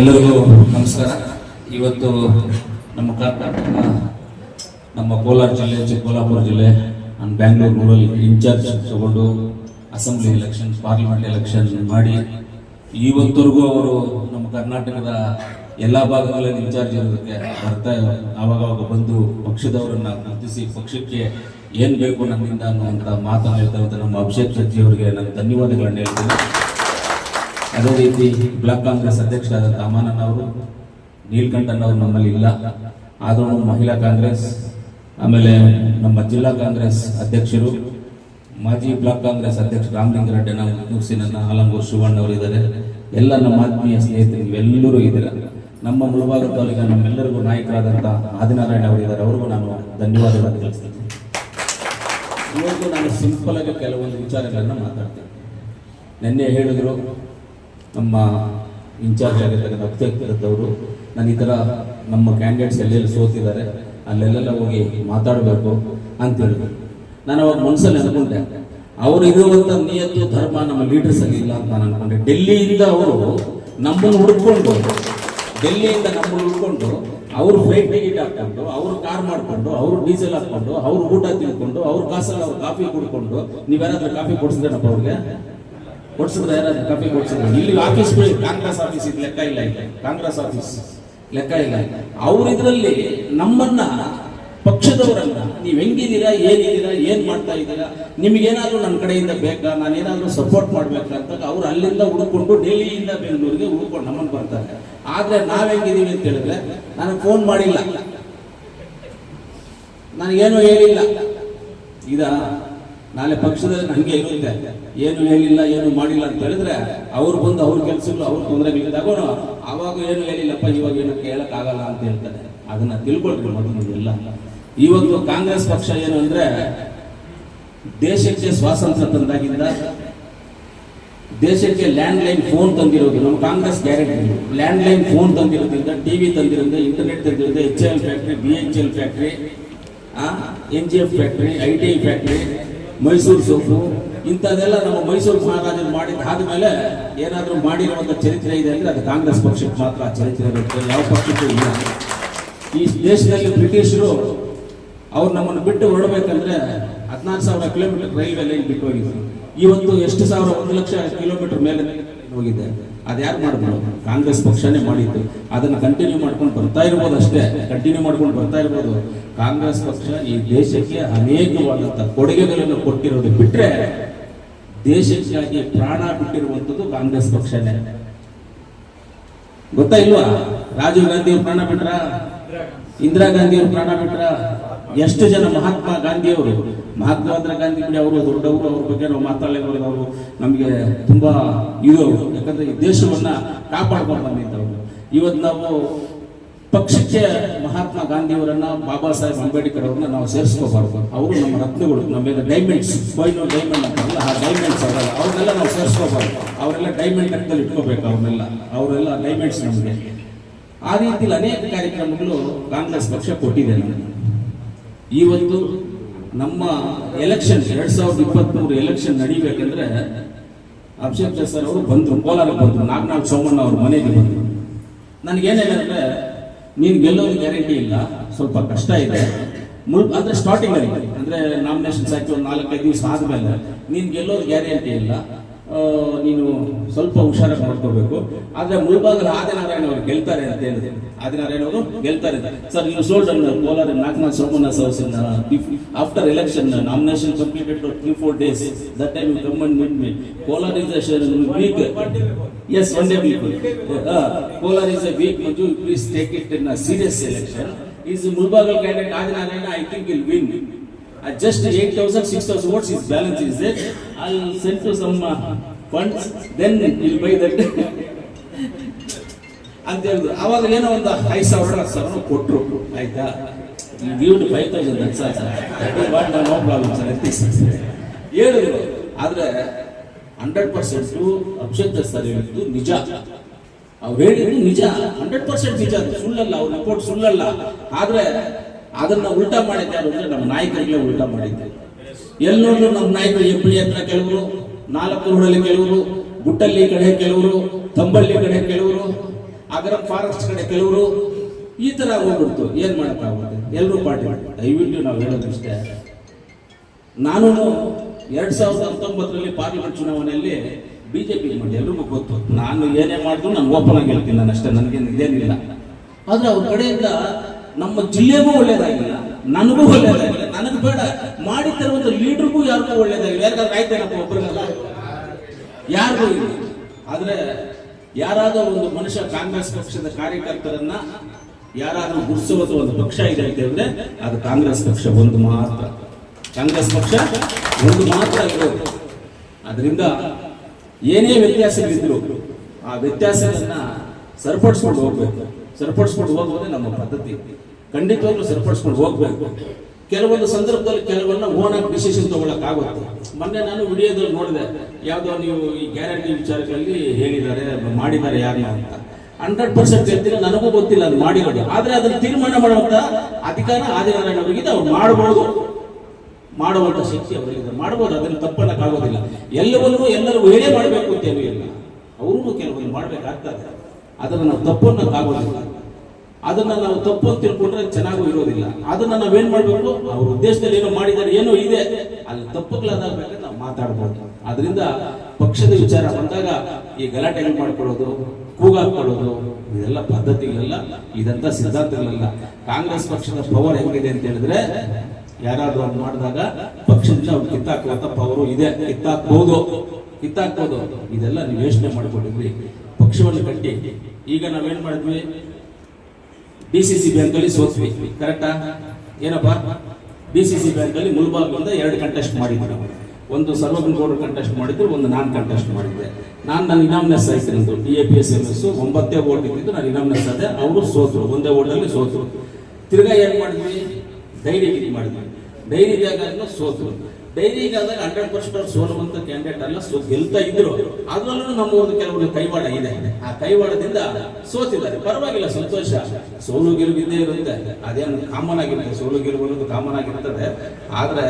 ಎಲ್ಲರಿಗೂ ನಮಸ್ಕಾರ. ಇವತ್ತು ನಮ್ಮ ಕರ್ನಾಟಕ, ನಮ್ಮ ಕೋಲಾರ ಜಿಲ್ಲೆ, ಚಿಕ್ಕಬಳ್ಳಾಪುರ ಜಿಲ್ಲೆ, ನಾನು ಬ್ಯಾಂಗ್ಳೂರು ರೂರಲ್ ಇನ್ಚಾರ್ಜ್ ತಗೊಂಡು ಅಸೆಂಬ್ಲಿ ಎಲೆಕ್ಷನ್ ಪಾರ್ಲಿಮೆಂಟ್ ಎಲೆಕ್ಷನ್ ಮಾಡಿ, ಇವತ್ತವರೆಗೂ ಅವರು ನಮ್ಮ ಕರ್ನಾಟಕದ ಎಲ್ಲ ಭಾಗಗಳಲ್ಲಿ ಇನ್ಚಾರ್ಜ್ ಇರೋದಕ್ಕೆ ಬರ್ತಾ ಆವಾಗವಾಗ ಬಂದು ಪಕ್ಷದವರನ್ನ ಗುರುತಿಸಿ ಪಕ್ಷಕ್ಕೆ ಏನು ಬೇಕು ನಮ್ಮಿಂದ ಅನ್ನುವಂಥ ಮಾತನ್ನು ಹೇಳ್ತಾ ನಮ್ಮ ಅಭಿಷೇಕ್ ಶೆಟ್ಟಿ ಅವರಿಗೆ ನಾನು ಧನ್ಯವಾದಗಳನ್ನು ಹೇಳ್ತೀನಿ. ಅದೇ ರೀತಿ ಬ್ಲಾಕ್ ಕಾಂಗ್ರೆಸ್ ಅಧ್ಯಕ್ಷರಾದಂಥ ಅಮಾನನ್ ಅವರು ನೀಲ್ಕಂಠನ್ ಅವರು ನಮ್ಮಲ್ಲಿ ಇಲ್ಲ. ಆದರೂ ಮಹಿಳಾ ಕಾಂಗ್ರೆಸ್, ಆಮೇಲೆ ನಮ್ಮ ಜಿಲ್ಲಾ ಕಾಂಗ್ರೆಸ್ ಅಧ್ಯಕ್ಷರು, ಮಾಜಿ ಬ್ಲಾಕ್ ಕಾಂಗ್ರೆಸ್ ಅಧ್ಯಕ್ಷ ರಾಮಲಿಂಗರೆಡ್ಡಿ ನುಗ್ಸಿನನ್ನ ಆಲಂಗೂರು ಶಿವಣ್ಣ ಅವರು ಇದ್ದಾರೆ. ಎಲ್ಲ ನಮ್ಮ ಆತ್ಮೀಯ ಸ್ನೇಹಿತರು ಇವೆಲ್ಲರೂ ಇದ್ದಾರೆ? ನಮ್ಮ ಮುಳಬಾಗ ತಾಲೂಕಿನ ನಮ್ಮೆಲ್ಲರಿಗೂ ನಾಯಕರಾದಂಥ ಆದಿನಾರಾಯಣ ಅವರು ಇದ್ದಾರೆ. ಅವ್ರಿಗೂ ನಾನು ಧನ್ಯವಾದಗಳನ್ನು ತಿಳಿಸ್ತೀನಿ. ಇವತ್ತು ನಾನು ಸಿಂಪಲ್ ಆಗಿ ಕೆಲವೊಂದು ವಿಚಾರಗಳನ್ನು ಮಾತಾಡ್ತೀನಿ. ನಿನ್ನೆ ಹೇಳಿದ್ರು ನಮ್ಮ ಇನ್ಚಾರ್ಜ್ ಆಗಿರ್ತಕ್ಕಂಥ ಅಧ್ಯಕ್ಷರದವರು ನಾನು ಈ ಥರ ನಮ್ಮ ಕ್ಯಾಂಡಿಡೇಟ್ಸ್ ಎಲ್ಲೆಲ್ಲಿ ಸೋತಿದ್ದಾರೆ, ಅಲ್ಲೆಲ್ಲೆಲ್ಲ ಹೋಗಿ ಮಾತಾಡಬೇಕು ಅಂತ ಹೇಳಿದ್ರು. ನಾನು ಅವಾಗ ಮನಸ್ಸಲ್ಲಿ ಅನ್ಕೊಂಡೆ ಅವರು ಇರುವಂತ ನಿಯತ್ತು, ಧರ್ಮ ನಮ್ಮ ಲೀಡರ್ಸ್ ಅಲ್ಲಿ ಇಲ್ಲ ಅಂತ ನಾನು ಅನ್ಕೊಂಡೆ ಡೆಲ್ಲಿಯಿಂದ ಅವರು ನಮ್ಮನ್ನು ಹುಡ್ಕೊಂಡು, ಡೆಲ್ಲಿಯಿಂದ ನಮ್ಮನ್ನು ಹುಡ್ಕೊಂಡು, ಅವರು ಫ್ಲೈಟ್ ಟಿಕೆಟ್ ಹಾಕೊಂಡು ಅವ್ರು ಕಾರ್ ಮಾಡಿಕೊಂಡು, ಅವ್ರು ಡೀಸೆಲ್ ಹಾಕೊಂಡು ಅವ್ರು ಊಟ ತಿನ್ಕೊಂಡು, ಅವ್ರ ಕಾಸಲ್ಲಿ ಅವ್ರು ಕಾಫಿ ಕುಡ್ಕೊಂಡು ನೀವ್ಯಾರಾದ್ರೂ ಕಾಫಿ ಕೊಡ್ಸಿದ್ರೇನಪ್ಪ ಅವ್ರಿಗೆ? ಕೊಡ್ಸಿದ್ರೆ ಏನಾದ್ರು ಕಾಪಿ ಕೊಡ್ಸಿದ್ರೆ. ಇಲ್ಲಿ ಆಫೀಸ್ ಕಾಂಗ್ರೆಸ್ ಆಫೀಸ್ ಇದು ಲೆಕ್ಕ ಇಲ್ಲ ಇಲ್ಲ. ಕಾಂಗ್ರೆಸ್ ಆಫೀಸ್ ಲೆಕ್ಕ ಇಲ್ಲ ಅವ್ರ ಇದರಲ್ಲಿ ನಮ್ಮನ್ನ, ಪಕ್ಷದವರನ್ನ ನೀವ್ ಹೆಂಗಿದ್ದೀರಾ, ಏನಿದ್ದೀರಾ, ಏನ್ ಮಾಡ್ತಾ ಇದ್ದೀರಾ, ನಿಮ್ಗೇನಾದ್ರೂ ನನ್ನ ಕಡೆಯಿಂದ ಬೇಕಾ, ನಾನೇನಾದ್ರೂ ಸಪೋರ್ಟ್ ಮಾಡ್ಬೇಕಾ ಅಂತ ಅವ್ರು ಅಲ್ಲಿಂದ ಹುಡುಕೊಂಡು ಡೆಲ್ಲಿಯಿಂದ ಬೆಂಗಳೂರಿಗೆ ಹುಡುಕೊಂಡು ನಮ್ಮನ್ನು ಬರ್ತಾರೆ. ಆದ್ರೆ ನಾವ್ ಹೆಂಗಿದ್ದೀವಿ ಅಂತ ಹೇಳಿದ್ರೆ, ನನಗೆ ಫೋನ್ ಮಾಡಿಲ್ಲ. ನನಗೇನು ಹೇಳಿಲ್ಲ. ಇದ ನಾಳೆ ಪಕ್ಷದಲ್ಲಿ ನನಗೆ ಇರುತ್ತೆ. ಏನು ಹೇಳಿಲ್ಲ, ಏನು ಮಾಡಿಲ್ಲ ಅಂತ ಹೇಳಿದ್ರೆ ಅವ್ರು ಬಂದು ಅವ್ರ ಕೆಲಸಗಳು, ಅವ್ರ ತೊಂದರೆ ತೊಂದರೆಗಳಿದ್ದಾಗ ಅವಾಗ ಏನು ಹೇಳಿಲ್ಲಪ್ಪ, ಇವಾಗ ಏನು ಕೇಳಕ್ ಆಗಲ್ಲ ಅಂತ ಹೇಳ್ತಾರೆ. ಅದನ್ನ ತಿಳ್ಕೊಳ್ರಿ ಮೊದಲು ಇವತ್ತು ಕಾಂಗ್ರೆಸ್ ಪಕ್ಷ ಏನು ಅಂದ್ರೆ ದೇಶಕ್ಕೆ ಸ್ವಾತಂತ್ರ್ಯ ತಂದಾಗಿಂದ ದೇಶಕ್ಕೆ ಲ್ಯಾಂಡ್ ಲೈನ್ ಫೋನ್ ತಂದಿರೋದು. ನಮ್ಮ Congress guarantee land line phone ತಂದಿರೋದ್ರಿಂದ, TV ತಂದಿರೋದ್ರಿಂದ, internet ತಂದಿರೋದ್ರಿಂದ, H L factory, B H L factory N G F factory, I T I factory Mysuru soap ಇಂಥದ್ದೆಲ್ಲ ನಮ್ಮ ಮೈಸೂರು ಮಹಾರಾಜರು ಮಾಡಿದ ಮೇಲೆ ಏನಾದರೂ ಮಾಡಿರುವಂಥ ಚರಿತ್ರೆ ಇದೆ ಅಂದರೆ ಅದು ಕಾಂಗ್ರೆಸ್ ಪಕ್ಷಕ್ಕೆ ಮಾತ್ರ ಚರಿತ್ರೆ ಇರುತ್ತೆ. ಯಾವ ಪಕ್ಷಕ್ಕೂ ಇಲ್ಲ. ಈ ದೇಶದಲ್ಲಿ ಬ್ರಿಟಿಷರು ಅವ್ರು ನಮ್ಮನ್ನು ಬಿಟ್ಟು ಹೊರಡಬೇಕಂದ್ರೆ ಹದಿನಾರು ಸಾವಿರ ಕಿಲೋಮೀಟರ್ ರೈಲ್ವೆ ಲೈನ್ ಬಿಟ್ಟು ಹೋಗಿದ್ರು. ಇವತ್ತು ಎಷ್ಟು ಸಾವಿರ? ಒಂದು ಲಕ್ಷ ಕಿಲೋಮೀಟರ್ ಮೇಲೆ ಹೋಗಿದೆ. ಅದ್ಯಾರು ಮಾಡಿದ್ರು ಕಾಂಗ್ರೆಸ್ ಪಕ್ಷನೇ ಮಾಡಿದ್ದು. ಅದನ್ನ ಕಂಟಿನ್ಯೂ ಮಾಡ್ಕೊಂಡು ಬರ್ತಾ ಇರ್ಬೋದು ಅಷ್ಟೇ. ಕಂಟಿನ್ಯೂ ಮಾಡ್ಕೊಂಡು ಬರ್ತಾ ಇರ್ಬೋದು. ಕಾಂಗ್ರೆಸ್ ಪಕ್ಷ ಈ ದೇಶಕ್ಕೆ ಅನೇಕವಾದಂಥ ಕೊಡುಗೆಗಳನ್ನು ಕೊಟ್ಟಿರೋದು ಬಿಟ್ಟರೆ ದೇಶಕ್ಕಾಗಿ ಪ್ರಾಣ ಬಿಟ್ಟಿರುವಂಥದ್ದು ಕಾಂಗ್ರೆಸ್ ಪಕ್ಷನೇ. ಗೊತ್ತಾ ಇಲ್ವಾ? ರಾಜೀವ್ ಗಾಂಧಿ ಪ್ರಾಣ ಬಿಟ್ರ? ಇಂದಿರಾ ಗಾಂಧಿ ಅವ್ರು ಪ್ರಾಣ ಬಿಟ್ರ ಎಷ್ಟು ಜನ ಮಹಾತ್ಮ ಗಾಂಧಿಯವರು ಮಹಾತ್ಮ ಗಾಂಧಿ ಬಿಡಿ ಅವರು ದೊಡ್ಡವರು, ಅವ್ರ ಬಗ್ಗೆ ನಾವು ಮಾತಾಡಲಿಕ್ಕೆ ಅವರು ನಮಗೆ ತುಂಬಾ ಇದು ಅವರು. ಯಾಕಂದ್ರೆ ಈ ದೇಶವನ್ನ ಕಾಪಾಡ್ಕೊಂಡು ಬಂದಿದ್ದವರು. ಇವತ್ತು ನಾವು ಪಕ್ಷಕ್ಕೆ ಮಹಾತ್ಮ ಗಾಂಧಿಯವರನ್ನ ಬಾಬಾ ಸಾಹೇಬ್ ಅಂಬೇಡ್ಕರ್ ಅವ್ರನ್ನ ನಾವು ಸೇರಿಸ್ಕೋಬಾರ್ದು. ಅವರು ನಮ್ಮ ರತ್ನಗಳು ನಮಗೆ ಡೈಮಂಡ್ಸ್ ಫೈನಲ್ ಡೈಮಂಡ್ ಅಂತಾರಲ್ಲ ಆ ಡೈಮಂಡ್ಸ್ ಅವರಲ್ಲ ಅವ್ರನ್ನೆಲ್ಲ ನಾವು ಸೇರಿಸ್ಕೋಬಾರ್ದು. ಅವರೆಲ್ಲ ಡೈಮಂಡ್ ಲೆಕ್ಕದಲ್ಲಿ ಇಟ್ಕೋಬೇಕು ಅವ್ರನ್ನೆಲ್ಲ ಅವರೆಲ್ಲ ಡೈಮಂಡ್ಸ್ ನಮಗೆ. ಆ ರೀತಿಯಲ್ಲಿ ಅನೇಕ ಕಾರ್ಯಕ್ರಮಗಳು ಕಾಂಗ್ರೆಸ್ ಪಕ್ಷ ಕೊಟ್ಟಿದೆ ನಮಗೆ. ಇವತ್ತು ನಮ್ಮ ಎಲೆಕ್ಷನ್ ಎರಡ್ ಸಾವಿರದ ಇಪ್ಪತ್ಮೂರು ಎಲೆಕ್ಷನ್ ನಡಿಬೇಕಂದ್ರೆ ಅಭಿಷೇಕ್ ಸರ್ ಅವರು ಬಂದ್ರು, ಕೋಲಾರಕ್ಕೆ ಬಂದ್ರು ನಾಗನಾಥ್ ಸೋಮಣ್ಣ ಅವ್ರ ಮನೆಗೆ ಬಂದ್ರು. ನನಗೇನೇನಂದ್ರೆ ನೀನು ಗೆಲ್ಲೋದು ಗ್ಯಾರಂಟಿ ಇಲ್ಲ, ಸ್ವಲ್ಪ ಕಷ್ಟ ಇದೆ. ಮುಳ್ ಅಂದ್ರೆ ಸ್ಟಾರ್ಟಿಂಗ್ ಅಲ್ಲಿ, ಅಂದ್ರೆ ನಾಮಿನೇಷನ್ಸ್ ಆಯ್ತು ಒಂದು ನಾಲ್ಕೈದು ದಿವಸ ಆದ್ಮೇಲೆ ನೀನು ಗೆಲ್ಲೋದು ಗ್ಯಾರಂಟಿ ಇಲ್ಲ. ನೀನು ಸ್ವಲ್ಪ ಹುಷಾರಾಗಿ ಮಾಡ್ಕೋಬೇಕು. ಆದ್ರೆ ಮುಳ್ಬಾಗಲ ಆದಿನಾರಾಯಣ ಅವರು ಗೆಲ್ತಾರೆ ಅಂತ ಹೇಳಿದೆ ಆದಿನಾರಾಯಣ ಅವರು ಗೆಲ್ತಾರೆ. ಸರ್, ನೀವು sold Kolar Nagnath Somanna house after election nomination completed three four days that time come and meet me Kolar is weak yes one day week Kolar is a weak Manju please take it in serious election is Mulbagal candidate Adinarayana I think will win at just 8,000, 6,000 votes, is balance is there. I'll send to some uh, funds, then you'll buy that. ಅಂತ ಹೇಳಿದ್ರು ಅವಾಗ ಏನೋ ಒಂದು ಐದು ಸಾವಿರ ಹತ್ತು ಸಾವಿರ ಕೊಟ್ಟರು ಆಯ್ತಾ? Give five thousand that's sir what no problem sir ಹೇಳಿದ್ರು ಆದರೆ ಹಂಡ್ರೆಡ್ ಪರ್ಸೆಂಟ್ ಅಭಿಷೇಕ್ ಸರ್ ಹೇಳಿದ್ದು ನಿಜ. ಅವ್ರು ಹೇಳಿದ್ರು ನಿಜ. ಹಂಡ್ರೆಡ್ ಪರ್ಸೆಂಟ್ ನಿಜ. ಸುಳ್ಳಲ್ಲ. ಅವ್ರ ರಿಪೋರ್ಟ್ ಸುಳ್ಳಲ್ಲ. ಆದ್ರೆ ಅದನ್ನ ಉಲ್ಟಾ ಮಾಡಿದ್ದೆ ಯಾರು ಅಂದ್ರೆ ನಮ್ಮ ನಾಯಕರಿಗೆ ಉಲ್ಟಾ ಮಾಡಿದ್ದೆ. ಎಲ್ಲೋದ್ರು ನಮ್ಮ ನಾಯಕರು ಹೆಬ್ಬಳಿ ಹತ್ರ ಕೆಲವರು ನಾಲ್ಕು ರೋಡಲ್ಲಿ ಕೆಲವರು ಗುಟ್ಟಲ್ಲಿ ಕಡೆ ಕೆಲವರು ತಂಬಳ್ಳಿ ಕಡೆ ಕೆಲವರು ಅಗರ ಫಾರೆಸ್ಟ್ ಕಡೆ ಕೆಲವರು ಈ ತರ ಹೋಗ್ಬಿಡ್ತು. ಏನ್ ಮಾಡಕ್ಕಾಗುತ್ತೆ ಎಲ್ಲರೂ ಪಾರ್ಟಿ ದಯವಿಟ್ಟು ನಾವು ಹೇಳೋದು ಇಷ್ಟೇ ನಾನು ಎರಡ್ ಸಾವಿರದ ಹತ್ತೊಂಬತ್ತರಲ್ಲಿ ಪಾರ್ಲಿಮೆಂಟ್ ಚುನಾವಣೆಯಲ್ಲಿ ಬಿಜೆಪಿ ಮಾಡಿ ಎಲ್ರಿಗೂ ಗೊತ್ತು. ನಾನು ಏನೇ ಮಾಡಿದ್ರು ನಾನು ಓಪನ್ ಆಗಿ ಹೇಳ್ತೀನಿ. ನಾನು ಅಷ್ಟೇ ನನಗೆ ಇದೇನಿಲ್ಲ. ಆದ್ರೆ ಅವ್ರ ಕಡೆಯಿಂದ ನಮ್ಮ ಜಿಲ್ಲೆಗೂ ಒಳ್ಳೇದಾಗಿಲ್ಲ, ನನಗೂ ಒಳ್ಳೇದಾಗಿಲ್ಲ. ನನಗೆ ಬೇಡ. ಮಾಡಿ ಲೀಡರ್ಗೂ ಯಾರಿಗೂ ಒಳ್ಳೇದಾಗಿಲ್ಲ. ಯಾರಿಗಾದ್ರೂ ಆಯ್ತೇನಪ್ಪ ಒಬ್ಬರಿಗಲ್ಲ ಯಾರಿಗೂ ಇಲ್ಲ. ಆದ್ರೆ ಯಾರಾದರೂ ಒಂದು ಮನುಷ್ಯ ಕಾಂಗ್ರೆಸ್ ಪಕ್ಷದ ಕಾರ್ಯಕರ್ತರನ್ನ ಯಾರಾದರೂ ಗುರುಸುವಂತ ಒಂದು ಪಕ್ಷ ಇದೆ ಅಂತ ಹೇಳಿದ್ರೆ ಅದು ಕಾಂಗ್ರೆಸ್ ಪಕ್ಷ ಒಂದು ಮಾತ್ರ. ಕಾಂಗ್ರೆಸ್ ಪಕ್ಷ ಒಂದು ಮಾತ್ರ ಇರೋದು ಅದರಿಂದ ಏನೇ ವ್ಯತ್ಯಾಸಗಳಿದ್ರು ಆ ವ್ಯತ್ಯಾಸಗಳನ್ನ ಸರಿಪಡಿಸ್ಕೊಂಡು ಹೋಗ್ಬೇಕು. ಸರಿಪಡಿಸ್ಕೊಂಡು ಹೋಗುವುದೇ ನಮ್ಮ ಪದ್ಧತಿ. ಖಂಡಿತವಾಗ್ಲೂ ಸರಿಪಡಿಸ್ಕೊಂಡು ಹೋಗ್ಬೇಕು. ಕೆಲವೊಂದು ಸಂದರ್ಭದಲ್ಲಿ ಕೆಲವನ್ನ ಓನಾಗಿ ಡಿಸಿಷನ್ ತಗೊಳಕ್ ಆಗುತ್ತೆ ಮೊನ್ನೆ ನಾನು ವಿಡಿಯೋದಲ್ಲಿ ನೋಡಿದೆ. ಯಾವುದೋ ನೀವು ಈ ಗ್ಯಾರಂಟಿ ವಿಚಾರಗಳಲ್ಲಿ ಹೇಳಿದ್ದಾರೆ, ಮಾಡಿದ್ದಾರೆ ಯಾರು ಅಂತ. ಹಂಡ್ರೆಡ್ ಪರ್ಸೆಂಟ್ ಗೊತ್ತಿಲ್ಲ ನನಗೂ ಗೊತ್ತಿಲ್ಲ ಅದು ಮಾಡಿರೋದು. ಆದ್ರೆ ಅದನ್ನ ತೀರ್ಮಾನ ಮಾಡುವಂತ ಅಧಿಕಾರ ಆದಿನಾರಾಯಣ ಅವರಿಗಿದೆ ಅವ್ರು ಮಾಡಬಹುದು ಮಾಡುವಂತ ಶಕ್ತಿ ಅವರಿಗಿದೆ ಮಾಡಬಹುದು ಅದನ್ನು ತಪ್ಪನ್ನಕ್ಕಾಗೋದಿಲ್ಲ. ಎಲ್ಲವನ್ನೂ ಎಲ್ಲರೂ ಹೇಳೇ ಮಾಡಬೇಕು ಅಂತ ಅವರು ಕೆಲವೊಂದು ಮಾಡ್ಬೇಕಾಗ್ತದೆ. ಅದನ್ನ ನಾವು ತಪ್ಪನ್ನು ತಾಗೋದಿಲ್ಲ. ಅದನ್ನು ನಾವು ತಪ್ಪು ಅಂತ ತಿಳ್ಕೊಂಡ್ರೆ ಚೆನ್ನಾಗೂ ಇರೋದಿಲ್ಲ. ಅದನ್ನ ನಾವೇನು ಮಾಡಬೇಕು? ಅವ್ರ ಉದ್ದೇಶದಲ್ಲಿ ಏನೋ ಮಾಡಿದ್ದಾರೆ, ಏನೋ ಇದೆ. ಅಲ್ಲಿ ತಪ್ಪುಗಳಾಗಬೇಕಾದ್ರೆ ನಾವು ಮಾತಾಡ್ಬೋದು. ಅದರಿಂದ ಪಕ್ಷದ ವಿಚಾರ ಬಂದಾಗ ಈ ಗಲಾಟೆ ಮಾಡ್ಕೊಳ್ಳೋದು ಕೂಗಾಕೊಳ್ಳೋದು ಇದೆಲ್ಲ ಪದ್ಧತಿಗಳೆಲ್ಲ ಇದಂತ ಸಿದ್ಧಾಂತಗಳಲ್ಲ. ಕಾಂಗ್ರೆಸ್ ಪಕ್ಷದ ಪವರ್ ಹೆಂಗಿದೆ ಅಂತ ಹೇಳಿದ್ರೆ, ಯಾರಾದ್ರೂ ಅದು ಮಾಡಿದಾಗ ಪಕ್ಷದಿಂದ ಅವ್ರು ಕಿತ್ತಾಕುವಂತ ಪವರು ಇದೆ. ಕಿತ್ತಾಕ್ಬಹುದು ಕಿತ್ತಾಕ್ಬೋದು. ಇದೆಲ್ಲ ನೀವು ಯೋಚನೆ ಮಾಡ್ಕೊಂಡಿದ್ವಿ ಪಕ್ಷವನ್ನು ಕಟ್ಟಿ ಈಗ ನಾವೇನ್ ಮಾಡಿದ್ವಿ? ಡಿ ಸಿ ಸಿ ಬ್ಯಾಂಕ್ ಅಲ್ಲಿ ಸೋತ್ವಿ ಕರೆಕ್ಟಾ ಏನಪ್ಪ? ಡಿ ಸಿ ಸಿ ಬ್ಯಾಂಕ್ ಅಲ್ಲಿ ಮುಲ್ಬಾಗ್ನಿಂದ ಎರಡು ಕಂಟೆಸ್ಟ್ ಮಾಡಿದ್ವಿ ನಾವು. ಒಂದು ಸರ್ವಜ್ಞ ಗೌಡರು ಕಂಟೆಸ್ಟ್ ಮಾಡಿದ್ರು, ಒಂದು ನಾನ್ ಕಂಟೆಸ್ಟ್ ಮಾಡಿದ್ದೆ. ನಾನು ನನ್ನ ಇನಾಮ್ನೆಸ್ ಆಯ್ತು ನಂದು. D A P S M S ಒಂಬತ್ತೇ vote ಇದ್ದಿದ್ದು ನಾನು ಇನಾಮ್ನೆಸ್ ಅದೇ ಅವರು ಸೋತರು, ಒಂದೇ ಓಟಲ್ಲಿ ಸೋತರು. ತಿರ್ಗಾ ಏನ್ ಮಾಡಿದ್ವಿ? ಡೈರಿ ಮಾಡಿದ್ವಿ. ಡೈರಿ ಜಾಗ ಸೋತರು. ಡೈರಿಗೆ ಆದಾಗ ಹಂಡ್ರೆಡ್ ಪರ್ಸೆಂಟ್ ಸೋಲುವಂತ ಕ್ಯಾಂಡಿಡೇಟ್ ಅಲ್ಲ ಸೋ ಗೆಲ್ತಾ ಇದ್ರು ಅದ್ರಲ್ಲೂ ನಮ್ಮ ಒಂದು ಕೆಲವರು ಕೈವಾಡ ಇದೆ. ಆ ಕೈವಾಡದಿಂದ ಸೋತಿದ್ದಾರೆ. ಪರವಾಗಿಲ್ಲ, ಸಂತೋಷ. ಸೋಲು ಗೆಲುವು ಇದ್ದೇ ಇರುತ್ತೆ. ಅದೇನು ಕಾಮನ್ ಆಗಿರುತ್ತೆ. ಸೋಲು ಗೆಲುವು ಅನ್ನೋದು ಕಾಮನ್ ಆಗಿರ್ತದೆ. ಆದ್ರೆ,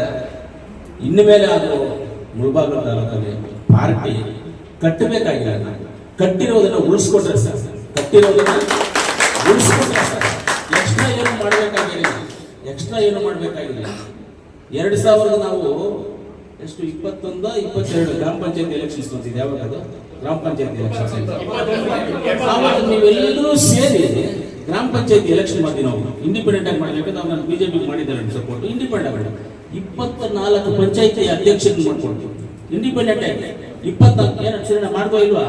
ಇನ್ನು ಮೇಲೆ ಅದು ಮುಳಬಾಗಲ ತಾಲೂಕಲ್ಲಿ ಪಾರ್ಟಿ ಕಟ್ಟಬೇಕಾಗಿಲ್ಲ ಕಟ್ಟಿರೋದನ್ನ ಉಳಿಸ್ಕೊಟ್ರೆ ಸರ್ ಕಟ್ಟಿರೋದನ್ನ ಉಳಿಸ್ಕೊಟ್ರೆ ಸರ್ ಎಕ್ಸ್ಟ್ರಾ ಏನು ಮಾಡಬೇಕಾಗಿಲ್ಲ. ಎಕ್ಸ್ಟ್ರಾ ಏನು ಮಾಡಬೇಕಾಗಿಲ್ಲ. ಎರಡು ಸಾವಿರದ ನಾವು ಎಷ್ಟು, ಇಪ್ಪತ್ತೊಂದು, ಇಪ್ಪತ್ತೆರಡು ಗ್ರಾಮ ಪಂಚಾಯತ್ ಎಲೆಕ್ಷನ್ಸ್ ಬಂದಿದೆ. ಯಾವಾಗ ಗ್ರಾಮ ಪಂಚಾಯತ್ ಎಲೆಕ್ಷನ್ಸ್ ಆವಾಗ ನೀವೆಲ್ಲರೂ ಸೇರಿ ಗ್ರಾಮ ಪಂಚಾಯತ್ ಎಲೆಕ್ಷನ್ ಮಾಡಿ ನಾವು. ಇಂಡಿಪೆಂಡೆಂಟ್ ಆಗಿ ಮಾಡಲಿಕ್ಕೆ ನಾವು ನಾನು ಬಿಜೆಪಿ ಮಾಡಿದ್ದಾರೆ ಸಪೋರ್ಟ್ ಇಂಡಿಪೆಂಡೆಂಟ್ ಆಗಿ ಇಪ್ಪತ್ತ ನಾಲ್ಕು ಪಂಚಾಯತಿ ಅಧ್ಯಕ್ಷರ ಮಾಡ್ಕೊಂಡು. ಇಂಡಿಪೆಂಡೆಂಟ್ ಆಗಿ. ಇಪ್ಪತ್ನಾಲ್ಕು ಏನು ಅಕ್ಷರ ಮಾಡ್ಕೋ ಇಲ್ವಾ?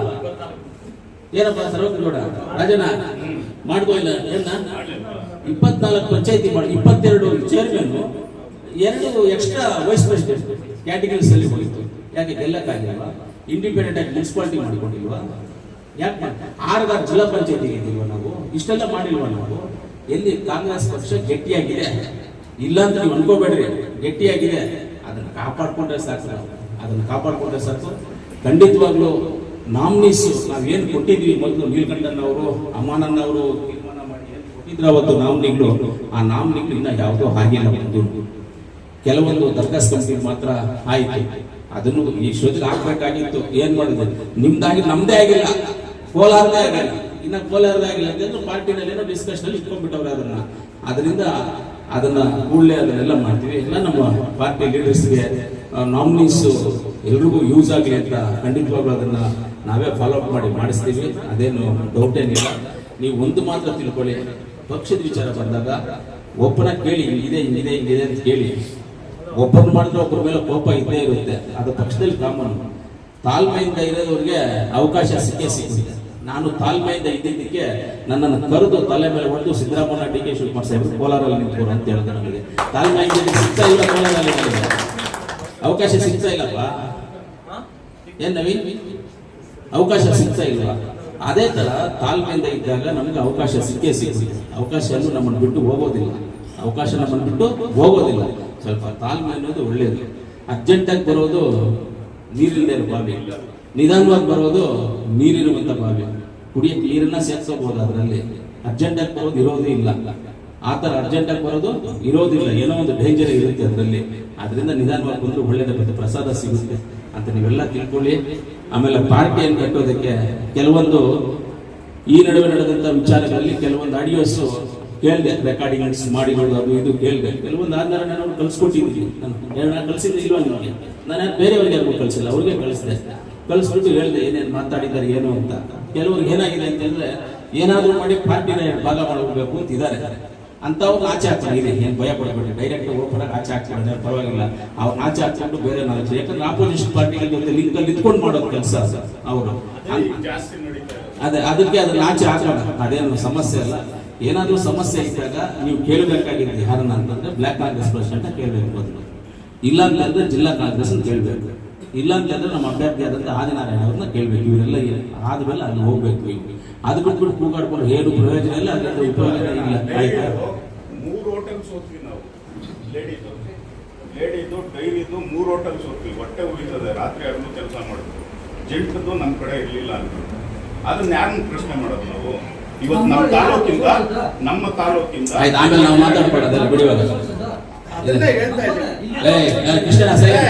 ಏನಪ್ಪ ಸರ್ವಜ್ಞಗೌಡ ರಾಜನ ಮಾಡ್ಕೋ ಇಲ್ಲ? ಏನ ಇಪ್ಪತ್ನಾಲ್ಕು ಪಂಚಾಯತಿ ಮಾಡಿ, ಇಪ್ಪತ್ತೆರಡು ಚೇರ್ಮನ್ ಎರಡು ಎಕ್ಸ್ಟ್ರಾ ವೈಸ್ ಪ್ರೆಸಿಡೆಂಟ್ ಕ್ಯಾಟಗರೀಸ್ ಅಲ್ಲಿ ಹೋಗಿತ್ತು ಯಾಕೆ? ಗೆಲ್ಲಕ್ಕಾಗಿಲ್ವಾ ಇಂಡಿಪೆಂಡೆಂಟ್ ಆಗಿ ಮುನ್ಸಿಪಾಲಿಟಿ ಮಾಡಿಕೊಂಡಿಲ್ವಾ? ಯಾಕೆ ಆರ್ಗಾರು ಜಿಲ್ಲಾ ಪಂಚಾಯತಿ ಇದ್ದೀವ ನಾವು? ಇಷ್ಟೆಲ್ಲ ಮಾಡಿಲ್ವಾ ನಾವು? ಎಲ್ಲಿ ಕಾಂಗ್ರೆಸ್ ಪಕ್ಷ ಗಟ್ಟಿಯಾಗಿದೆ? ಇಲ್ಲ ಅಂತ ನೀವು ಅನ್ಕೋಬೇಡ್ರಿ. ಗಟ್ಟಿಯಾಗಿದೆ. ಅದನ್ನ ಕಾಪಾಡ್ಕೊಂಡ್ರೆ ಸಾಕು ನಾವು. ಅದನ್ನ ಕಾಪಾಡ್ಕೊಂಡ್ರೆ ಸಾಕು. ಖಂಡಿತವಾಗ್ಲೂ ನಾಮಿನೀಸ್ ನಾವೇನು ಕೊಟ್ಟಿದ್ವಿ ಮೊದಲು ನೀಲಕಂಠನವರು ಅಮ್ಮಾನನ್ನವರು ತೀರ್ಮಾನ ಮಾಡಿ ಕೊಟ್ಟಿದ್ರು ಅವತ್ತು ನಾಮಿನಿಗಳು ಆ ನಾಮಿನಿಗಳು ಯಾವುದೋ ಯಾವುದೋ ಆಗಿಲ್ಲ ಒಂದು. ಕೆಲವೊಂದು ದರ್ಗಾಸ್ ಕಂಪ್ನಿ ಮಾತ್ರ ಆಯ್ತು. ಅದನ್ನು ಈ ಶೋಧಿಗೆ ಹಾಕ್ಬೇಕಾಗಿತ್ತು ಏನ್ ಮಾಡಿದೆ? ನಿಮ್ದಾಗಿ ನಮ್ದೇ ಆಗಿಲ್ಲ. ಕೋಲಾರದೇ ಆಗಿಲ್ಲ. ಇನ್ನ ಕೋಲಾರದೇ ಆಗಿಲ್ಲ ಅಂತಂದ್ರೆ ಪಾರ್ಟಿನಲ್ಲಿ ಏನೋ ಡಿಸ್ಕಷನ್ ಅಲ್ಲಿ ಇಟ್ಕೊಂಡ್ಬಿಟ್ಟವ್ರೆ ಅದನ್ನ ಅದರಿಂದ ಅದನ್ನ ಕೂಡಲೇ ಅದನ್ನೆಲ್ಲ ಮಾಡ್ತೀವಿ. ಎಲ್ಲ ನಮ್ಮ ಪಾರ್ಟಿ ಲೀಡರ್ಸ್ಗೆ ನಾಮಿನೀಸ್ ಎಲ್ರಿಗೂ ಯೂಸ್ ಆಗಲಿ ಅಂತ ಖಂಡಿತವಾಗ್ಲೂ ಅದನ್ನ ನಾವೇ ಫಾಲೋ ಅಪ್ ಮಾಡಿ ಮಾಡಿಸ್ತೀವಿ. ಅದೇನು ಡೌಟ್ ಏನಿಲ್ಲ. ನೀವು ಒಂದು ಮಾತ್ರ ತಿಳ್ಕೊಳ್ಳಿ. ಪಕ್ಷದ ವಿಚಾರ ಬಂದಾಗ ಒಬ್ಬನ ಕೇಳಿ ಇದೆ ಇದೆ ಇದೆ ಅಂತ ಕೇಳಿ. ಒಬ್ಬರು ಮಾಡಿದ್ರೆ ಒಬ್ಬರ ಮೇಲೆ ಕೋಪ ಇದ್ದೇ ಇರುತ್ತೆ. ಅದು ಪಕ್ಷದಲ್ಲಿ ಕಾಮನ್ ತಾಳ್ಮೆಯಿಂದ ಇರೋದವ್ರಿಗೆ ಅವಕಾಶ ಸಿಕ್ಕೇ ಸಿಗುತ್ತೆ ನಾನು ತಾಳ್ಮೆಯಿಂದ ಇದ್ದಿದ್ದಕ್ಕೆ ನನ್ನನ್ನು ಕರೆದು ತಲೆ ಮೇಲೆ ಹೊಡೆದು ಸಿದ್ದರಾಮಯ್ಯ ಡಿ ಕೆ ಶಿವಕುಮಾರ್ ಸಾಹೇಬ್ ಕೋಲಾರಲ್ಲಿ ನಿಂತ್ಕೊಂಡು ಅಂತ ಹೇಳಿದ್ರು ನನಗೆ. ತಾಳ್ಮೆಯಿಂದ ಸಿಗ್ತಾ ಇಲ್ಲ ಕೋಲಾರಲ್ಲಿ. ಅವಕಾಶ ಸಿಗ್ತಾ ಇಲ್ಲಪ್ಪ. ಏನ್ ನವೀನ್? ಅವಕಾಶ ಸಿಗ್ತಾ ಇಲ್ಲ ಅದೇ ತರ ತಾಳ್ಮೆಯಿಂದ ಇದ್ದಾಗ ನಮಗೆ ಅವಕಾಶ ಸಿಕ್ಕೇ ಸಿಗುತ್ತೆ ಅವಕಾಶವನ್ನು ನಮ್ಮನ್ನು ಬಿಟ್ಟು ಹೋಗೋದಿಲ್ಲ. ಅವಕಾಶ ನಮ್ಮನ್ನು ಬಿಟ್ಟು ಹೋಗೋದಿಲ್ಲ. ಸ್ವಲ್ಪ ತಾಳ್ಮೆ ಅನ್ನೋದು ಒಳ್ಳೇದು. ಅರ್ಜೆಂಟಾಗಿ ಬರೋದು ನೀರಿಲ್ಲದೆ ಬಾವಿ. ನಿಧಾನವಾಗಿ ಬರೋದು ನೀರಿರುವಂತ ಬಾವಿ. ಕುಡಿಯಕ್ಕೆ ನೀರನ್ನ ಸೇರ್ಸೋಬಹುದು ಅದರಲ್ಲಿ. ಅರ್ಜೆಂಟಾಗಿ ಬರೋದು ಇರೋದೇ ಇಲ್ಲ. ಆ ಥರ ಅರ್ಜೆಂಟಾಗಿ ಬರೋದು ಇರೋದಿಲ್ಲ. ಏನೋ ಒಂದು ಡೇಂಜರ್ ಇರುತ್ತೆ ಅದರಲ್ಲಿ. ಅದರಿಂದ ನಿಧಾನವಾಗಿ ಬಂದ್ರೆ ಒಳ್ಳೇದ ಮತ್ತೆ ಪ್ರಸಾದ ಸಿಗುತ್ತೆ ಅಂತ ನೀವೆಲ್ಲ ತಿಳ್ಕೊಳ್ಳಿ. ಆಮೇಲೆ ಪಾರ್ಟಿಯನ್ನು ಕಟ್ಟೋದಕ್ಕೆ ಕೆಲವೊಂದು ಈ ನಡುವೆ ನಡೆದಂತ ವಿಚಾರಗಳಲ್ಲಿ ಕೆಲವೊಂದು ಆಡಿಯೋಸ್ ಕೇಳಿದೆ ರೆಕಾರ್ಡಿಂಗ್ಸ್ ಮಾಡಿ ನೋಡು ಅದು ಇದು ಕೇಳಿದೆ ಕೆಲವೊಂದು ಆಧಾರ ನಾನು ಕಲಿಸ್ಕೊಟ್ಟಿದ್ದೀನಿ. ನಾನು ನಾನು ಕಲಿಸಿದ್ದೆ ಇಲ್ವಾ ನಿಮಗೆ? ನಾನು ಯಾರು ಬೇರೆಯವ್ರಿಗೆ ಯಾರಿಗೂ ಕಳಿಸಿಲ್ಲ ಅವ್ರಿಗೆ ಕಳಿಸಿದೆ. ಕಳಿಸ್ಬಿಟ್ಟು ಹೇಳಿದೆ ಏನೇನು ಮಾತಾಡಿದ್ದಾರೆ ಏನು ಅಂತ. ಕೆಲವ್ರಿಗೆ ಏನಾಗಿದೆ ಅಂತಂದ್ರೆ ಏನಾದರೂ ಮಾಡಿ ಪಾರ್ಟಿನ ಭಾಗ ಮಾಡಬೇಕು ಅಂತ ಇದ್ದಾರೆ ಅಂಥವ್ರು ಆಚೆ ಹಾಕ್ತಾರೆ ಇದೆ ಏನು ಭಯ ಪಡಬೇಡಿ. ಡೈರೆಕ್ಟ್ ಓಪನ್ ಆಚೆ ಹಾಕ್ತಾರೆ ಪರವಾಗಿಲ್ಲ. ಅವ್ರು ಆಚೆ ಹಾಕ್ಕೊಂಡು ಬೇರೆ ನಾಲ್ಕು ಯಾಕಂದ್ರೆ ಆಪೋಸಿಷನ್ ಪಾರ್ಟಿಗಳ ಜೊತೆ ಲಿಂಕ್ ಅಲ್ಲಿ ಇಟ್ಕೊಂಡು ಮಾಡೋದು ಕೆಲಸ ಅವರು ಅದೇ ಅದಕ್ಕೆ ಅದನ್ನ ಆಚೆ ಹಾಕೋಣ. ಅದೇನು ಸಮಸ್ಯೆ ಅಲ್ಲ. ಏನಾದ್ರೂ ಸಮಸ್ಯೆ ಇದ್ದಾಗ ನೀವು ಕೇಳಬೇಕಾಗಿದ್ದು ಯಾರನ್ನ ಅಂತಂದ್ರೆ ಬ್ಲಾಕ್ ಕಾಂಗ್ರೆಸ್ ಪ್ರೆಸಿಡೆಂಟ್ ಕೇಳಬೇಕು ಮೊದಲು. ಇಲ್ಲ ಅಂತಂದ್ರೆ ಜಿಲ್ಲಾ ಕಾಂಗ್ರೆಸ್ ಅಂತ ಕೇಳಬೇಕು. ಇಲ್ಲ ಅಂತಂದ್ರೆ ನಮ್ಮ ಅಭ್ಯರ್ಥಿ ಆದಂತ ಆದಿನಾರಾಯಣ ಅವ್ರನ್ನ ಕೇಳಬೇಕು. ಇವರೆಲ್ಲ ಆದ್ಮೇಲೆ ಅಲ್ಲಿ ಹೋಗ್ಬೇಕು ಇವ್ರು. ಅದು ಬಿಟ್ಬಿಟ್ಟು ಕೂಗಾಡ್ಕೊಂಡು ಏನು ಪ್ರಯೋಜನ ಇಲ್ಲ ಅದರಿಂದ ಉಪಯೋಗ ಇಲ್ಲ. ಆಯ್ತಾ? ಮೂರು ಹೋಟೆಲ್ ಸೋತ್ವಿ ನಾವು. ಲೇಡಿದು ಲೇಡಿದು ಡೈರಿದು ಮೂರು ಹೋಟೆಲ್ ಸೋತ್ವಿ. ಹೊಟ್ಟೆ ಉಳಿತದೆ ರಾತ್ರಿ ಅದನ್ನು ಕೆಲಸ ಮಾಡಿದ್ರು ಜೆಂಟ್ದು ನಮ್ಮ ಕಡೆ ಇರಲಿಲ್ಲ ಅಂತ. ಅದನ್ನ ಯಾರನ್ನ ಪ್ರಶ್ನೆ ಮಾಡೋದು ನಾವು? ಇವತ್ತು ನಮ್ಮ ತಾಲೂಕಿಂದ ನಮ್ಮ ತಾಲೂಕಿಂದ ಆಯ್ತು ಆಮೇಲೆ ನಾವು ಮಾತಾಡ್ಬೇಡ ಬಿಡುವಾಗ ಅದನ್ನೇ ಹೇಳ್ತಾ ಇದ್ದೀನಿ.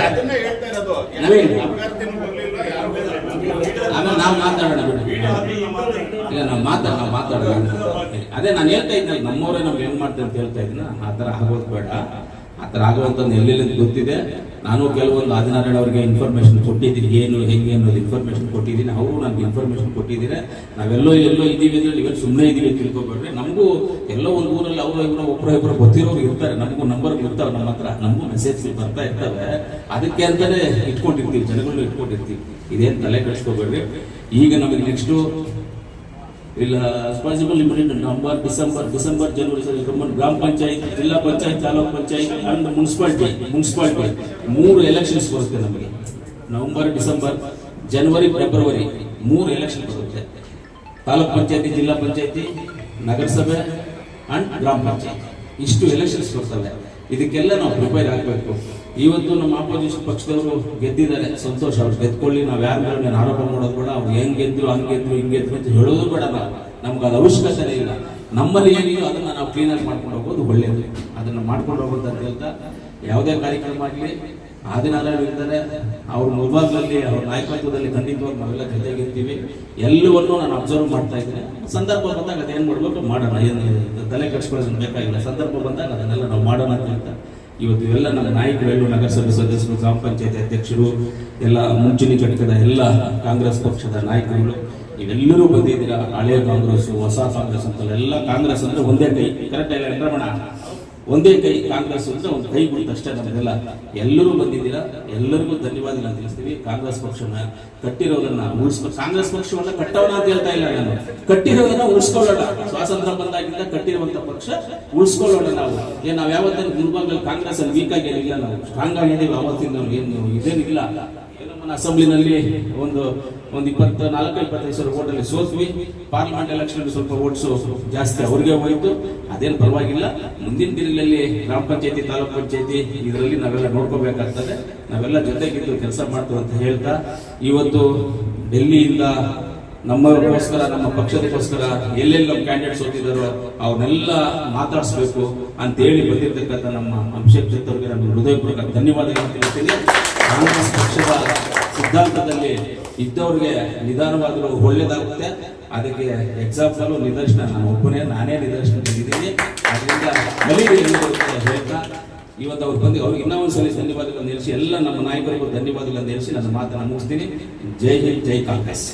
ಅದನ್ನೇ ಇರೋದು. ಬರ್ಲಿಲ್ಲ ಯಾರು ಆಮೇಲೆ ನಾವು ಮಾತಾಡೋಣ ಬಿಡಿ. ಇಲ್ಲ ನಾವು ಮಾತಾಡ ನಾವು ಮಾತಾಡೋಣ. ಅದೇ ನಾನು ಹೇಳ್ತಾ ಇದ್ದೆ ನಮ್ಮವರೇ ನಮ್ಗೆ ಹೆಂಗ್ ಮಾಡ್ತೇವೆ ಅಂತ ಹೇಳ್ತಾ ಇದ್ದೀನಿ ಆ ಥರ ಆಗೋದು ಬೇಡ. ಆ ಥರ ಎಲ್ಲಿ ಎಲ್ಲೆಲ್ಲಿ ಗೊತ್ತಿದೆ. ನಾನು ಕೆಲವೊಂದು ಆದಿನಾರಾಯಣ ಅವರಿಗೆ ಇನ್ಫಾರ್ಮೇಶನ್ ಕೊಟ್ಟಿದ್ದೀನಿ. ಏನು, ಹೆಂಗೆ ಅನ್ನೋದು ಇನ್ಫಾರ್ಮೇಶನ್ ಕೊಟ್ಟಿದ್ದೀನಿ. ಅವರು ನನಗೆ ಇನ್ಫಾರ್ಮೇಶನ್ ಕೊಟ್ಟಿದ್ದೀರಿ. ನಾವೆಲ್ಲೋ ಎಲ್ಲೋ ಇದ್ದೀವಿ ಅಂದರೆ ನೀವು ಸುಮ್ಮನೆ ಇದ್ದೀವಿ ಅಂತ ತಿಳ್ಕೊಬೇಡ್ರಿ. ನಮಗೂ ಎಲ್ಲೋ ಒಂದು ಊರಲ್ಲಿ ಅವರು ಇವರು ಒಬ್ಬರು ಇಬ್ಬರು ಗೊತ್ತಿರೋರು ಇರ್ತಾರೆ. ನಮಗೂ ನಂಬರ್ ಇರ್ತಾವೆ ನಮ್ಮ ಹತ್ರ. ನಮಗೂ ಮೆಸೇಜ್ ಬರ್ತಾ ಇರ್ತವೆ. ಅದಕ್ಕೆ ಅಂತಲೇ ಇಟ್ಕೊಂಡಿರ್ತೀವಿ ಜನಗಳನ್ನ ಇಟ್ಕೊಂಡಿರ್ತೀವಿ. ಇದೇನು ತಲೆ ಕಳಿಸ್ಕೋಬೇಡ್ರಿ ಈಗ ನಮಗೆ ನೆಕ್ಸ್ಟು ಇಲ್ಲ ರೆಸ್ಪಾನ್ಸಿಬಲ್ ನಿಮ್ಮ ನವಂಬರ್ ಡಿಸೆಂಬರ್ ಡಿಸೆಂಬರ್ ಜನವರಿ ಸೆಪ್ಟೆಂಬರ್ ಗ್ರಾಮ ಪಂಚಾಯತ್, ಜಿಲ್ಲಾ panchayat, taluk panchayat, and municipality municipality ಮೂರು ಎಲೆಕ್ಷನ್ಸ್ ಬರುತ್ತೆ ನಮಗೆ. ನವಂಬರ್ ಡಿಸೆಂಬರ್ ಜನವರಿ ಫೆಬ್ರವರಿ ಮೂರು ಎಲೆಕ್ಷನ್ ಬರುತ್ತೆ. ತಾಲೂಕ್ ಪಂಚಾಯತಿ, ಜಿಲ್ಲಾ ಪಂಚಾಯತಿ, ನಗರಸಭೆ, ಅಂಡ್ ಗ್ರಾಮ ಪಂಚಾಯತ್. ಇಷ್ಟು ಎಲೆಕ್ಷನ್ಸ್ ಬರ್ತವೆ. ಇದಕ್ಕೆಲ್ಲ ನಾವು ಪ್ರಿಪೇರ್ ಆಗಬೇಕು. ಇವತ್ತು ನಮ್ಮ ಆಪೋಸಿಷನ್ ಪಕ್ಷದವರು ಗೆದ್ದಿದ್ದಾರೆ. ಸಂತೋಷ, ಅವ್ರು ಗೆದ್ಕೊಳ್ಳಿ, ನಾವು ಯಾರ ಮೇಲೆ ನಾನು ಆರೋಪ ಮಾಡೋದು ಬೇಡ, ಅವ್ರು ಹೆಂಗ್ ಗೆದ್ರು, ಹಂಗ್ ಗೆದ್ರು, ಹಿಂಗ್ ಗೆದ್ರು ಅಂತ ಹೇಳೋದು ಬೇಡ ನಮ್ಗೆ ಅದು ಅವಶ್ಯಕತೆ ಇಲ್ಲ. ನಮ್ಮಲ್ಲಿ ಏನಿದೆಯೋ ಅದನ್ನ ನಾವು ಕ್ಲೀನಾಗಿ ಮಾಡ್ಕೊಂಡು ಹೋಗೋದು ಒಳ್ಳೇದು. ಅದನ್ನ ಮಾಡ್ಕೊಂಡು ಹೋಗೋದು ಅಂತ ಹೇಳ್ತಾ ಯಾವುದೇ ಕಾರ್ಯಕ್ರಮ ಆಗಲಿ ಆದಿನಾರಾಯಣ ಇದ್ದಾರೆ ಅವ್ರ ಮುಲ್ಬಾಗ್ಲಲ್ಲಿ ಅವ್ರ ನಾಯಕತ್ವದಲ್ಲಿ ಖಂಡಿತವಾಗಿ ನಾವೆಲ್ಲ ಜೊತೆಗಿರ್ತೀವಿ ಎಲ್ಲವನ್ನೂ ನಾನು ಅಬ್ಸರ್ವ್ ಮಾಡ್ತಾ ಇದ್ದೇನೆ. ಸಂದರ್ಭ ಬಂದಾಗ ಅದೇನು ಮಾಡಬೇಕು? ಮಾಡೋಣ. ಏನು, ತಲೆ ಕೆಡಿಸ್ಕೊಳ್ಳೋದು ಬೇಕಾಗಿಲ್ಲ. ಸಂದರ್ಭ ಬಂದಾಗ ಅದನ್ನೆಲ್ಲ ನಾವು ಮಾಡೋಣ ಅಂತ ಹೇಳ್ತಾ ಇವತ್ತು ಎಲ್ಲ ನಮ್ಮ ನಾಯಕರು ನಗರಸಭೆ ಸದಸ್ಯರು, ಗ್ರಾಮ ಪಂಚಾಯತ್ ಅಧ್ಯಕ್ಷರು, ಎಲ್ಲ ಮುಂಚೂಣಿ ಘಟಕದ ಎಲ್ಲ ಕಾಂಗ್ರೆಸ್ ಪಕ್ಷದ ನಾಯಕರುಗಳು ಇವೆಲ್ಲರೂ ಬಂದಿದ್ದೀರಾ? ಹಳೆಯ ಕಾಂಗ್ರೆಸ್ ಹೊಸ ಕಾಂಗ್ರೆಸ್ ಅಂತ ಎಲ್ಲ ಕಾಂಗ್ರೆಸ್ ಅಂದ್ರೆ ಒಂದೇ ಕೈ. ಕರೆಕ್ಟ್ ರಮಣ ಒಂದೇ ಕೈ ಕಾಂಗ್ರೆಸ್ ಅಂದ್ರೆ ಒಂದು ಕೈ ಅಷ್ಟೇ ನಮಗೆಲ್ಲ ಎಲ್ಲರೂ ಬಂದಿದ್ದೀರಾ? ಎಲ್ಲರಿಗೂ ಧನ್ಯವಾದ ನಾನು ತಿಳಿಸ್ತೀವಿ. ಕಾಂಗ್ರೆಸ್ ಪಕ್ಷನ ಕಟ್ಟಿರೋದನ್ನ ಉಳಿಸ್ಕೊ ಕಾಂಗ್ರೆಸ್ ಪಕ್ಷವನ್ನ ಕಟ್ಟೋಣ ಅಂತ ಹೇಳ್ತಾ ಇಲ್ಲ ನಾನು. ಕಟ್ಟಿರೋದನ್ನ ಉಳಿಸ್ಕೊಳ್ಳೋಣ ಸ್ವಾತಂತ್ರ್ಯ ಬಂದಾಗಿಂದ ಕಟ್ಟಿರುವಂತ ಪಕ್ಷ ಉಳಿಸ್ಕೊಳ್ಳೋಣ ನಾವು. ಏನ್ ನಾವ್ ಯಾವತ್ತೂ ಗುಲ್ಬರ್ಗಲ್ಲಿ ಕಾಂಗ್ರೆಸ್ ಅಲ್ಲಿ ವೀಕ್ ಆಗಿರಲಿಲ್ಲ ನಾವು. ಸ್ಟ್ರಾಂಗ್ ಆಗಿದ್ದೀವಿ ಅವತ್ತಿಂದ ನಾವು. ಏನು ಇದೇನಿಲ್ಲ ಅಸೆಂಬ್ಲಿನಲ್ಲಿ ಒಂದು ಒಂದು ಇಪ್ಪತ್ತ ನಾಲ್ಕು ಇಪ್ಪತ್ತೈದು ಸಾವಿರ ಓಟಲ್ಲಿ ಸೋತ್ವಿ. ಪಾರ್ಲಿಮೆಂಟ್ ಎಲೆಕ್ಷನ್ ಸ್ವಲ್ಪ ಓಟ್ಸು ಜಾಸ್ತಿ ಅವ್ರಿಗೆ ಹೋಯ್ತು. ಅದೇನು ಪರವಾಗಿಲ್ಲ. ಮುಂದಿನ ದಿನಗಳಲ್ಲಿ ಗ್ರಾಮ ಪಂಚಾಯತಿ, ತಾಲೂಕ್ ಪಂಚಾಯತಿ, ಇದರಲ್ಲಿ ನಾವೆಲ್ಲ ನೋಡ್ಕೋಬೇಕಾಗ್ತದೆ. ನಾವೆಲ್ಲ ಜೊತೆಗಿದ್ದು ಕೆಲಸ ಮಾಡ್ತೀವಿ ಅಂತ ಹೇಳ್ತಾ, ಇವತ್ತು ಡೆಲ್ಲಿಯಿಂದ ನಮ್ಮಗೋಸ್ಕರ, ನಮ್ಮ ಪಕ್ಷದಕ್ಕೋಸ್ಕರ ಎಲ್ಲೆಲ್ಲಿ ನಮ್ಮ ಕ್ಯಾಂಡಿಡೇಟ್ಸ್ ಓದಿದಾರೋ ಅವ್ರನ್ನೆಲ್ಲ ಮಾತಾಡಿಸ್ಬೇಕು ಅಂತ ಹೇಳಿ ಬಂದಿರತಕ್ಕಂಥ ನಮ್ಮ ಅಭಿಷೇಕ್ ಅವರಿಗೆ ನಾನು ಹೃದಯಪೂರ್ವಕ ಧನ್ಯವಾದಗಳನ್ನು ತಿಳಿಸ್ತೀನಿ. ಕಾಂಗ್ರೆಸ್ ಪಕ್ಷದ ಸಿದ್ಧಾಂತದಲ್ಲಿ ಇದ್ದವ್ರಿಗೆ ನಿಧಾನವಾದರೂ ಒಳ್ಳೇದಾಗುತ್ತೆ. ಅದಕ್ಕೆ ಎಕ್ಸಾಂಪಲ್ ನಿದರ್ಶನ, ನಾನು ಒಬ್ಬನೇ, ನಾನೇ ನಿದರ್ಶನ ತೆಗೆದಿದ್ದೀನಿ. ಅದರಿಂದ ಎಲ್ಲರೂ ಹೇಳ್ತಾ, ಇವತ್ತು ಅವ್ರು ಬಂದು ಅವ್ರಿಗೆ ಇನ್ನೂ ಒಂದ್ಸಲಿ ಧನ್ಯವಾದಗಳನ್ನು ಹೇಳಿ ಎಲ್ಲ ನಮ್ಮ ನಾಯಕರಿಗೂ ಧನ್ಯವಾದಗಳನ್ನು ಹೇಳಿ ನನ್ನ ಮಾತನ್ನು ಮುಗಿಸ್ತೀನಿ. ಜೈ ಹಿಂದ್, ಜೈ ಕಾಂಗ್ರೆಸ್.